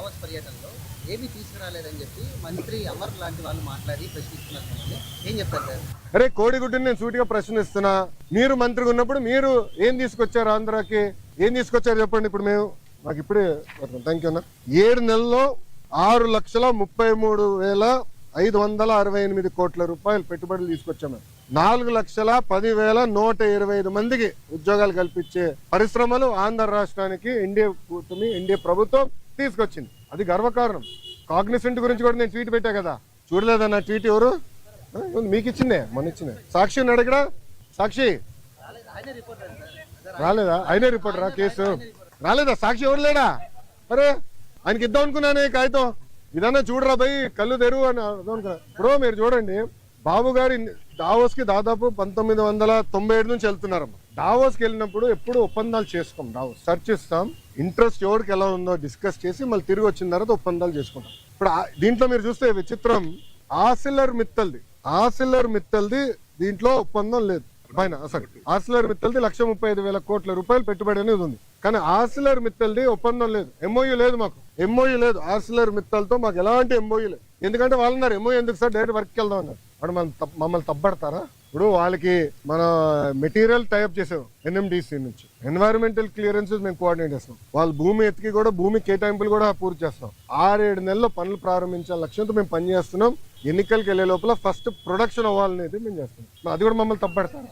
రావట్లేదని చెప్పి మంత్రి అమర్ లాంటి వాళ్ళు మాట్లాడి ప్రశ్నిస్తున్నారు ఏం చెప్తారు సార్? అరే కోడిగుడ్డుని నేను సూటిగా ప్రశ్నిస్తున్నా. మీరు మంత్రిగా ఉన్నప్పుడు మీరు ఏం తీసుకొచ్చారు ఆంధ్రాకి? ఏం తీసుకొచ్చారు చెప్పండి ఇప్పుడు మేము. మాకు ఇప్పుడే థ్యాంక్ యూ అన్న. ఏడు నెలల్లో ఆరు లక్షల ముప్పై మూడు వేల ఐదు వందల అరవై ఎనిమిది కోట్ల రూపాయలు పెట్టుబడులు తీసుకొచ్చాము నాలుగు లక్షల పదివేల నూట ఇరవై ఐదు మందికి ఉద్యోగాలు కల్పించే పరిశ్రమలు ఆంధ్ర రాష్ట్రానికి ఎన్డీఏ కూటమి ఎన్డీఏ ప్రభుత్వం తీసుకొచ్చింది. అది గర్వకారణం. కాగ్నిసెంట్ గురించి కూడా నేను ట్వీట్ పెట్టా కదా. చూడలేదన్న ట్వీట్ ఎవరు? మీకు ఇచ్చిందే మొన్న ఇచ్చిందే. సాక్షి ఉన్నాడు ఇక్కడ? సాక్షి? రాలేదా? అయినా రిపోర్టరా కేసు? రాలేదా? సాక్షి ఎవరు లేడా? అరే ఆయనకి ఇద్దాం అనుకున్నాను కాగితం. ఇదన్నా చూడరా భయ్ కళ్ళు తెరువు అని అనుకున్నా ఇప్పుడు మీరు చూడండి. బాబు గారి దావోస్కి దాదాపు పంతొమ్మిది వందల తొంభై ఏడు నుంచి వెళ్తున్నారమ్మ. దావోస్కి వెళ్ళినప్పుడు ఎప్పుడు ఒప్పందాలు చేసుకోం దావోస్ సర్చ్ ఇస్తాం ఇంట్రెస్ట్ ఎవరికి ఎలా ఉందో డిస్కస్ చేసి మళ్ళీ తిరిగి వచ్చిన తర్వాత ఒప్పందాలు చేసుకుంటాం. ఇప్పుడు దీంట్లో మీరు చూస్తే విచిత్రం. ఆసిల్లర్ మిత్తల్ది. ఆసిల్లర్ మిత్తల్ది దీంట్లో ఒప్పందం లేదు. పైన సారీ ఆసిలర్ మిత్తల్ది లక్ష ముప్పై ఐదు వేల కోట్ల రూపాయలు పెట్టుబడి అనేది ఉంది. కానీ ఆసిలర్ మిత్తల్ది ఒప్పందం లేదు. ఎంఓయూ లేదు మాకు. ఎంఓయూ లేదు. ఆసిలర్ మిత్తల్తో మాకు ఎలాంటి ఎంఓయూ లేదు. ఎందుకంటే వాళ్ళు అన్నారు ఎంఓయూ ఎందుకు సార్? డైరెక్ట్ వర్క్కి వెళ్దాం అన్నారు. వాడు మనం మమ్మల్ని తప్పడతారా ఇప్పుడు వాళ్ళకి మన మెటీరియల్ టైప్ చేసాం ఎన్ఎండిసి నుంచి. ఎన్వైరన్మెంటల్ క్లియరెన్సెస్ మేము కోఆర్డినేట్ చేస్తాం. వాళ్ళు భూమి ఎత్తికి కూడా భూమి కేటాయింపులు కూడా పూర్తి చేస్తాం. ఆరేడు నెలల్లో పనులు ప్రారంభించాల లక్ష్యంతో మేము పని చేస్తున్నాం ఎన్నికలకు వెళ్ళే లోపల ఫస్ట్ ప్రొడక్షన్ అవ్వాలనేది మేము చేస్తున్నాం. అది కూడా మమ్మల్ని తప్పడతారా